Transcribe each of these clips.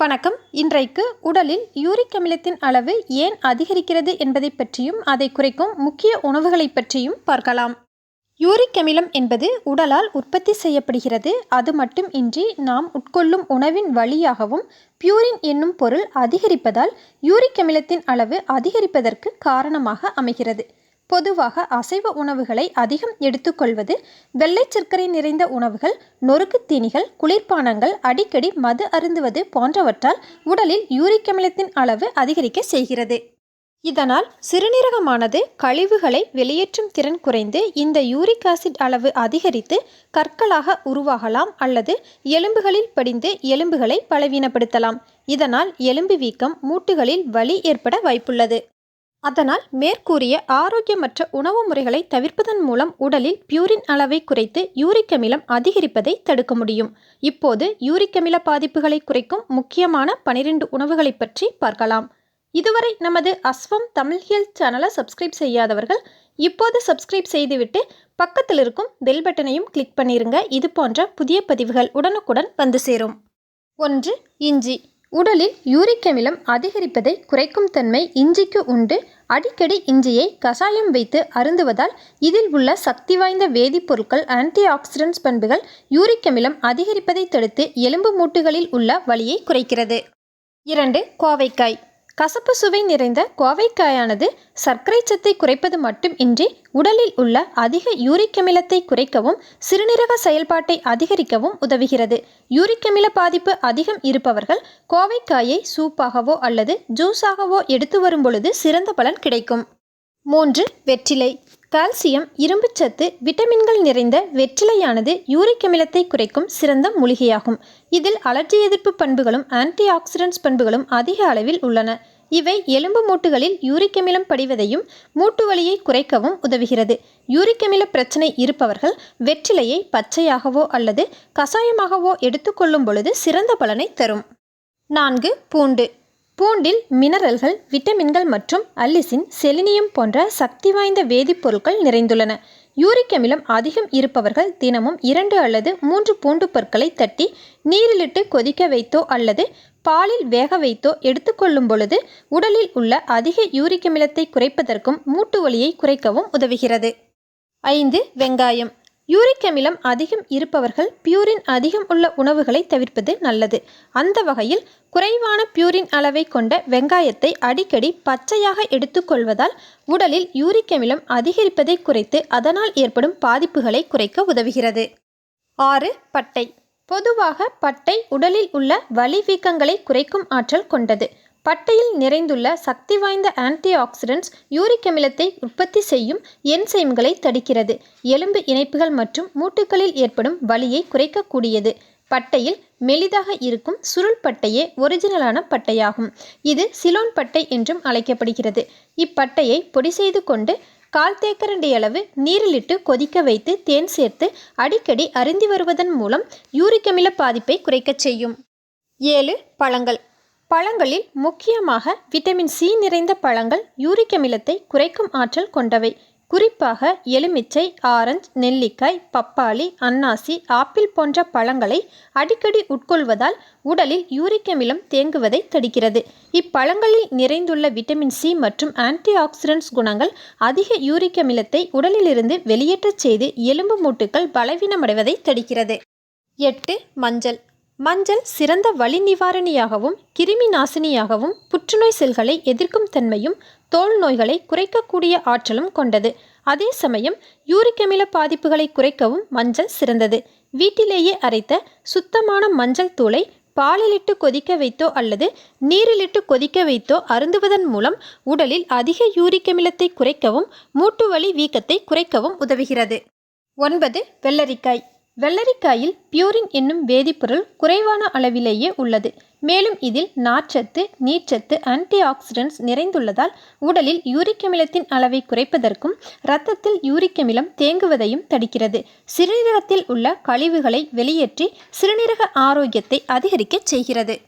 வணக்கம். இன்றைக்கு உடலில் யூரிக் அமிலத்தின் அளவு ஏன் அதிகரிக்கிறது என்பதை பற்றியும் அதை குறைக்கும் முக்கிய உணவுகளை பற்றியும் பார்க்கலாம். யூரிக் அமிலம் என்பது உடலால் உற்பத்தி செய்யப்படுகிறது. அது மட்டும் இன்றி நாம் உட்கொள்ளும் உணவின் வழியாகவும் பியூரின் என்னும் பொருள் அதிகரிப்பதால் யூரிக் அமிலத்தின் அளவு அதிகரிப்பதற்கு காரணமாக அமைகிறது. பொதுவாக அசைவ உணவுகளை அதிகம் எடுத்துக்கொள்வது வெள்ளை சர்க்கரை நிறைந்த உணவுகள் நொறுக்கு தீனிகள் குளிர்பானங்கள் அடிக்கடி மது அருந்துவது போன்றவற்றால் உடலில் யூரிக் அமிலத்தின் அளவு அதிகரிக்க செய்கிறது. இதனால் சிறுநீரகமானது கழிவுகளை வெளியேற்றும் திறன் குறைந்து இந்த யூரிக் ஆசிட் அளவு அதிகரித்து கற்களாக உருவாகலாம் அல்லது எலும்புகளில் படிந்து எலும்புகளை பலவீனப்படுத்தலாம். இதனால் எலும்பு வீக்கம் மூட்டுகளில் வலி ஏற்பட வாய்ப்புள்ளது. அதனால் மேற்கூறிய ஆரோக்கியமற்ற உணவு முறைகளை தவிர்ப்பதன் மூலம் உடலில் பியூரின் அளவை குறைத்து யூரிக் அமிலம் அதிகரிப்பதை தடுக்க முடியும். இப்போது யூரிக் அமில பாதிப்புகளை குறைக்கும் முக்கியமான பனிரெண்டு உணவுகளை பற்றி பார்க்கலாம். இதுவரை நமது அஸ்வம் தமிழ் ஹெல்த் சேனலை சப்ஸ்கிரைப் செய்யாதவர்கள் இப்போது சப்ஸ்கிரைப் செய்துவிட்டு பக்கத்தில் இருக்கும் பெல் பட்டனையும் கிளிக் பண்ணிருங்க. இது போன்ற புதிய பதிவுகள் உடனுக்குடன் வந்து சேரும். ஒன்று இஞ்சி. உடலில் யூரிக் அமிலம் அதிகரிப்பதை குறைக்கும் தன்மை இஞ்சிக்கு உண்டு. அடிக்கடி இஞ்சியை கசாயம் வைத்து அருந்துவதால் இதில் உள்ள சக்தி வாய்ந்த வேதிப்பொருட்கள் ஆன்டி ஆக்சிடென்ட்ஸ் பண்புகள் யூரிக் அமிலம் அதிகரிப்பதை தடுத்து எலும்பு மூட்டுகளில் உள்ள வலியை குறைக்கிறது. இரண்டு கோவைக்காய். கசப்பு சுவை நிறைந்த கோவைக்காயானது சர்க்கரை சத்தை குறைப்பது மட்டுமின்றி உடலில் உள்ள அதிக யூரிக் அமிலத்தை குறைக்கவும் சிறுநீரக செயல்பாட்டை அதிகரிக்கவும் உதவுகிறது. யூரிக் அமில பாதிப்பு அதிகம் இருப்பவர்கள் கோவைக்காயை சூப்பாகவோ அல்லது ஜூஸாகவோ எடுத்து வரும் பொழுது சிறந்த பலன் கிடைக்கும். மூன்று வெற்றிலை. கால்சியம் இரும்புச்சத்து விட்டமின்கள் நிறைந்த வெற்றிலையானது யூரிக் அமிலத்தை குறைக்கும் சிறந்த மூலிகையாகும். இதில் அலர்ஜி எதிர்ப்பு பண்புகளும் ஆன்டி ஆக்சிடென்ட்ஸ் பண்புகளும் அதிக அளவில் உள்ளன. இவை எலும்பு மூட்டுகளில் யூரிக் அமிலம் படிவதையும் மூட்டு வலியை குறைக்கவும் உதவுகிறது. யூரிக் அமில பிரச்சனை இருப்பவர்கள் வெற்றிலையை பச்சையாகவோ அல்லது கசாயமாகவோ எடுத்துக்கொள்ளும் பொழுது சிறந்த பலனை தரும். நான்கு பூண்டு. பூண்டில் மினரல்கள் விட்டமின்கள் மற்றும் அல்லிசின் செலினியம் போன்ற சக்தி வாய்ந்த வேதிப்பொருட்கள் நிறைந்துள்ளன. யூரிக் அமிலம் அதிகம் இருப்பவர்கள் தினமும் இரண்டு அல்லது மூன்று பூண்டு பொருட்களை தட்டி நீரிலிட்டு கொதிக்க வைத்தோ அல்லது பாலில் வேக வைத்தோ எடுத்துக்கொள்ளும் பொழுது உடலில் உள்ள அதிக யூரிக் அமிலத்தை குறைப்பதற்கும் மூட்டு வலியை குறைக்கவும் உதவுகிறது. ஐந்து வெங்காயம். யூரிக் அமிலம் அதிகம் இருப்பவர்கள் பியூரின் அதிகம் உள்ள உணவுகளை தவிர்ப்பது நல்லது. அந்த வகையில் குறைவான பியூரின் அளவை கொண்ட வெங்காயத்தை அடிக்கடி பச்சையாக எடுத்துக்கொள்வதால் உடலில் யூரிக் அமிலம் அதிகரிப்பதை குறைத்து அதனால் ஏற்படும் பாதிப்புகளை குறைக்க உதவுகிறது. ஆறு பட்டை. பொதுவாக பட்டை உடலில் உள்ள வலி வீக்கங்களை குறைக்கும் ஆற்றல் கொண்டது. பட்டையில் நிறைந்துள்ள சக்தி வாய்ந்த ஆன்டி ஆக்சிடென்ட்ஸ் யூரிக் அமிலத்தை உற்பத்தி செய்யும் என்சைம்களை தடுக்கிறது. எலும்பு இணைப்புகள் மற்றும் மூட்டுகளில் ஏற்படும் வலியை குறைக்கக்கூடியது. பட்டையில் மெலிதாக இருக்கும் சுருள் பட்டையே ஒரிஜினலான பட்டையாகும். இது சிலோன் பட்டை என்றும் அழைக்கப்படுகிறது. இப்பட்டையை பொடி செய்து கொண்டு கால் தேக்கரண்டி அளவு நீரிலிட்டு கொதிக்க வைத்து தேன் சேர்த்து அடிக்கடி அருந்தி வருவதன் மூலம் யூரிக் அமில பாதிப்பை குறைக்கச் செய்யும். ஏழு பழங்கள். பழங்களில் முக்கியமாக விட்டமின் சி நிறைந்த பழங்கள் யூரிக் அமிலத்தை குறைக்கும் ஆற்றல் கொண்டவை. குறிப்பாக எலுமிச்சை ஆரஞ்சு நெல்லிக்காய் பப்பாளி அன்னாசி ஆப்பிள் போன்ற பழங்களை அடிக்கடி உட்கொள்வதால் உடலில் யூரிக் அமிலம் தேங்குவதை தடுக்கிறது. இப்பழங்களில் நிறைந்துள்ள விட்டமின் சி மற்றும் ஆன்டி ஆக்சிடென்ட்ஸ் குணங்கள் அதிக யூரிக் அமிலத்தை உடலிலிருந்து வெளியேற்றச் செய்து எலும்பு மூட்டுக்கள் பலவீனமடைவதை தடுக்கிறது. எட்டு மஞ்சள். மஞ்சள் சிறந்த வலி நிவாரணியாகவும் கிருமி நாசினியாகவும் புற்றுநோய் செல்களை எதிர்க்கும் தன்மையும் தோல் நோய்களை குறைக்கக்கூடிய ஆற்றலும் கொண்டது. அதே சமயம் யூரிக் அமில பாதிப்புகளை குறைக்கவும் மஞ்சள் சிறந்தது. வீட்டிலேயே அரைத்த சுத்தமான மஞ்சள் தூளை பாலிலிட்டு கொதிக்க வைத்தோ அல்லது நீரிலிட்டு கொதிக்க வைத்தோ அருந்துவதன் மூலம் உடலில் அதிக யூரிக் அமிலத்தை குறைக்கவும் மூட்டு வலி வீக்கத்தை குறைக்கவும் உதவுகிறது. ஒன்பது வெள்ளரிக்காய். வெள்ளரிக்காயில் பியூரின் என்னும் வேதிப்பொருள் குறைவான அளவிலேயே உள்ளது. மேலும் இதில் நார்ச்சத்து நீர்ச்சத்து ஆன்டி ஆக்சிடென்ட்ஸ் நிறைந்துள்ளதால் உடலில் யூரிக் அமிலத்தின் அளவை குறைப்பதற்கும் இரத்தத்தில் யூரிக் அமிலம் தேங்குவதையும் தடுக்கிறது. சிறுநீரகத்தில் உள்ள கழிவுகளை வெளியேற்றி சிறுநீரக ஆரோக்கியத்தை அதிகரிக்கச் செய்கிறது.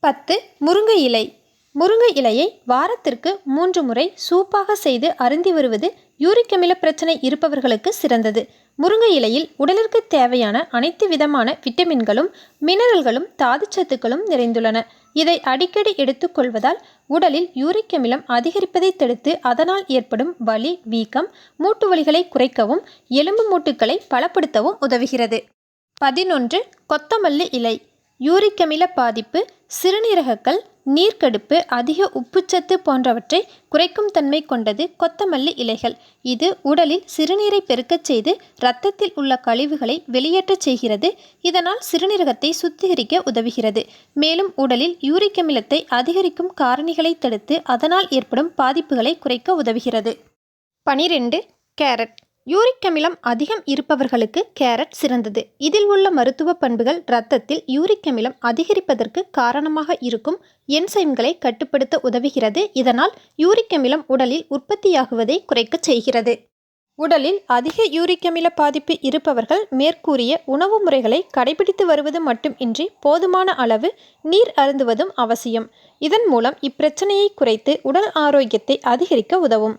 பத்து முருங்கை இலை. முருங்கை இலையை வாரத்திற்கு மூன்று முறை சூப்பாக செய்து அருந்தி வருவது யூரிக் அமில பிரச்சனை இருப்பவர்களுக்கு சிறந்தது. முருங்கை இலையில் உடலிற்கு தேவையான அனைத்து விதமான விட்டமின்களும் மினரல்களும் தாதுச்சத்துக்களும் நிறைந்துள்ளன. இதை அடிக்கடி எடுத்துக்கொள்வதால் உடலில் யூரிக் அமிலம் அதிகரிப்பதை தடுத்து அதனால் ஏற்படும் வலி வீக்கம் மூட்டு வலிகளை குறைக்கவும் எலும்பு மூட்டுக்களை பலப்படுத்தவும் உதவுகிறது. பதினொன்று. கொத்தமல்லி இலை. யூரிக் அமில பாதிப்பு சிறுநீரகக்கல் நீர்க்கடுப்பு அதிக உப்புச்சத்து போன்றவற்றை குறைக்கும் தன்மை கொண்டது கொத்தமல்லி இலைகள். இது உடலில் சிறுநீரை பெருக்கச் செய்து இரத்தத்தில் உள்ள கழிவுகளை வெளியேற்றச் செய்கிறது. இதனால் சிறுநீரகத்தை சுத்திகரிக்க உதவுகிறது. மேலும் உடலில் யூரிக் அமிலத்தை அதிகரிக்கும் காரணிகளை தடுத்து அதனால் ஏற்படும் பாதிப்புகளை குறைக்க உதவுகிறது. பனிரெண்டு கேரட். யூரிக் அமிலம் அதிகம் இருப்பவர்களுக்கு கேரட் சிறந்தது. இதில் உள்ள மருத்துவ பண்புகள் இரத்தத்தில் யூரிக் அமிலம் அதிகரிப்பதற்கு காரணமாக இருக்கும் என்சைம்களை கட்டுப்படுத்த உதவுகிறது. இதனால் யூரிக் அமிலம் உடலில் உற்பத்தியாகுவதை குறைக்கச் செய்கிறது. உடலில் அதிக யூரிக் அமில பாதிப்பு இருப்பவர்கள் மேற்கூறிய உணவு முறைகளை கடைபிடித்து வருவது மட்டுமின்றி போதுமான அளவு நீர் அருந்துவதும் அவசியம். இதன் மூலம் இப்பிரச்சனையை குறைத்து உடல் ஆரோக்கியத்தை அதிகரிக்க உதவும்.